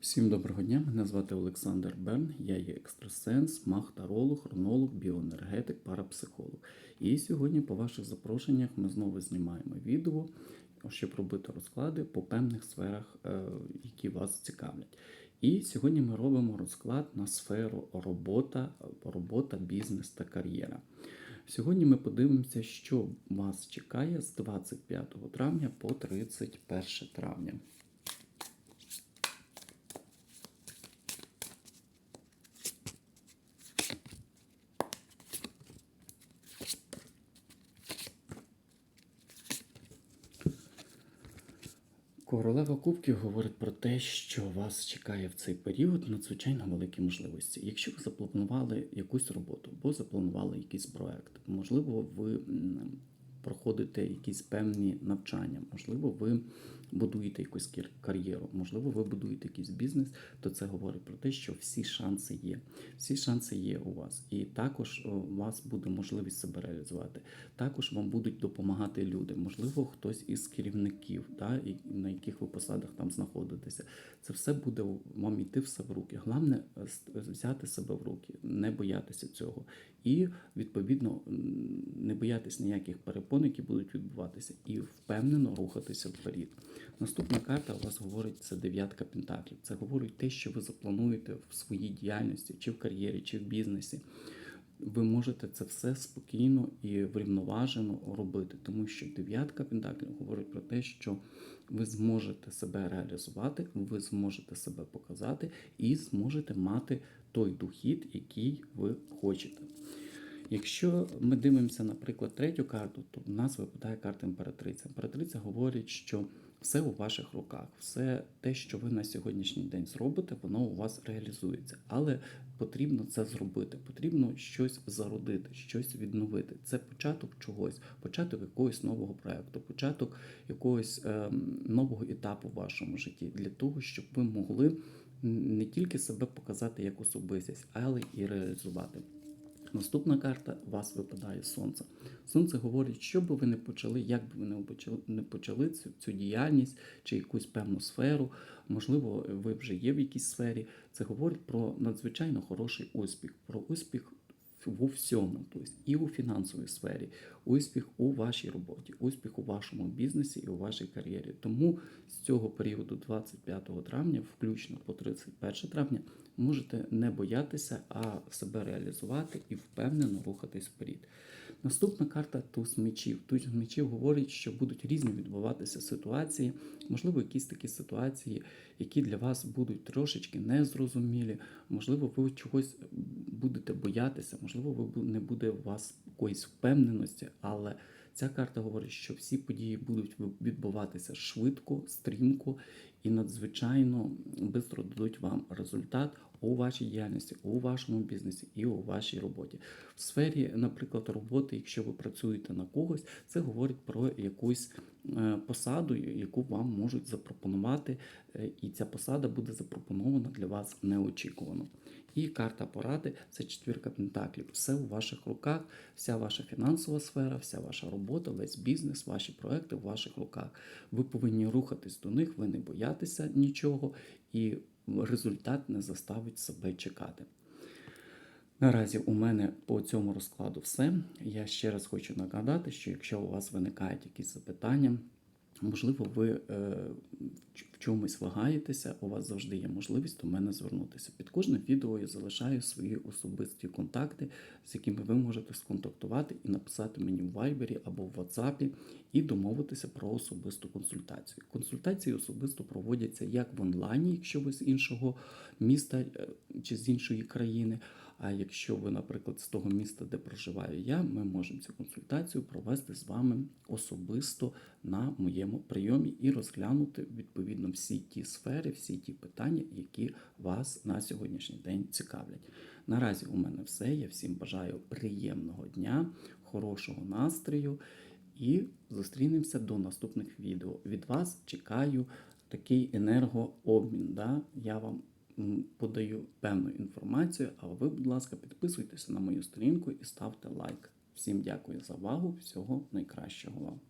Всім доброго дня, мене звати Олександр Берн, я є екстрасенс, маг таролог, хронолог, біоенергетик, парапсихолог. І сьогодні, по ваших запрошеннях, ми знову знімаємо відео, щоб робити розклади по певних сферах, е, які вас цікавлять. І сьогодні ми робимо розклад на сферу робота, робота, бізнес та кар'єра. Сьогодні ми подивимося, що вас чекає з 25 травня по 31 травня. Королева Кубків говорить про те, що вас чекає в цей період надзвичайно великі можливості. Якщо ви запланували якусь роботу або запланували якийсь проект, можливо, ви проходите якісь певні навчання, можливо, ви будуєте якусь кар'єру, можливо, ви будуєте якийсь бізнес, то це говорить про те, що всі шанси є. Всі шанси є у вас. І також у вас буде можливість себе реалізувати. Також вам будуть допомагати люди. Можливо, хтось із керівників, да, на яких ви посадах там знаходитеся. Це все буде вам йти все в руки. Головне е, взяти себе в руки, не боятися цього. І відповідно не боятися ніяких перепон, які будуть відбуватися, і впевнено рухатися вперед. Наступна карта у вас говорить це дев'ятка пентаклів. Це говорить те, що ви заплануєте в своїй діяльності, чи в кар'єрі, чи в бізнесі. Ви можете це все спокійно і врівноважено робити, тому що дев'ятка пентаклів говорить про те, що ви зможете себе реалізувати, ви зможете себе показати і зможете мати той дохід, який ви хочете. Якщо ми дивимося, наприклад, третю карту, то в нас випадає карта імператриця. Імператриця говорить, що все у ваших руках, все те, що ви на сьогоднішній день зробите, воно у вас реалізується. Але потрібно це зробити, потрібно щось зародити, щось відновити. Це початок чогось, початок якогось нового проекту, початок якогось ем, нового етапу в вашому житті для того, щоб ви могли не тільки себе показати як особистість, але і реалізувати. Наступна карта у вас випадає сонце. Сонце говорить, що би ви не почали, як би ви не почали, цю, цю діяльність чи якусь певну сферу. Можливо, ви вже є в якійсь сфері. Це говорить про надзвичайно хороший успіх, про успіх у всьому, тобто і у фінансовій сфері, успіх у вашій роботі, успіх у вашому бізнесі і у вашій кар'єрі. Тому з цього періоду, 25 травня, включно по 31 травня, можете не боятися, а себе реалізувати і впевнено рухатись вперед. Наступна карта туз мечів. Туз мечів говорить, що будуть різні відбуватися ситуації, можливо, якісь такі ситуації, які для вас будуть трошечки незрозумілі, можливо, ви чогось будете боятися, можливо, ви не буде у вас якоїсь впевненості, але ця карта говорить, що всі події будуть відбуватися швидко, стрімко і надзвичайно швидко дадуть вам результат у вашій діяльності, у вашому бізнесі і у вашій роботі. В сфері, наприклад, роботи, якщо ви працюєте на когось, це говорить про якусь посаду, яку вам можуть запропонувати, е, і ця посада буде запропонована для вас неочікувано. І карта поради це четвірка пентаклів. Все у ваших руках, вся ваша фінансова сфера, вся ваша робота, весь бізнес, ваші проекти в ваших руках. Ви повинні рухатись до них, ви не боятися нічого, і результат не заставить себе чекати. Наразі у мене по цьому розкладу все. Я ще раз хочу нагадати, що якщо у вас виникають якісь запитання, можливо, ви е, чомусь вагаєтеся, у вас завжди є можливість до мене звернутися. Під кожним відео я залишаю свої особисті контакти, з якими ви можете сконтактувати і написати мені в Viber або в WhatsApp і домовитися про особисту консультацію. Консультації особисто проводяться як в онлайні, якщо ви з іншого міста е, чи з іншої країни. А якщо ви, наприклад, з того міста, де проживаю я, ми можемо цю консультацію провести з вами особисто на моєму прийомі і розглянути відповідно всі ті сфери, всі ті питання, які вас на сьогоднішній день цікавлять. Наразі у мене все. Я всім бажаю приємного дня, хорошого настрою і зустрінемося до наступних відео. Від вас чекаю такий енергообмін. Да? Я вам подаю певну інформацію, а ви, будь ласка, підписуйтеся на мою сторінку і ставте лайк. Всім дякую за увагу, всього найкращого вам.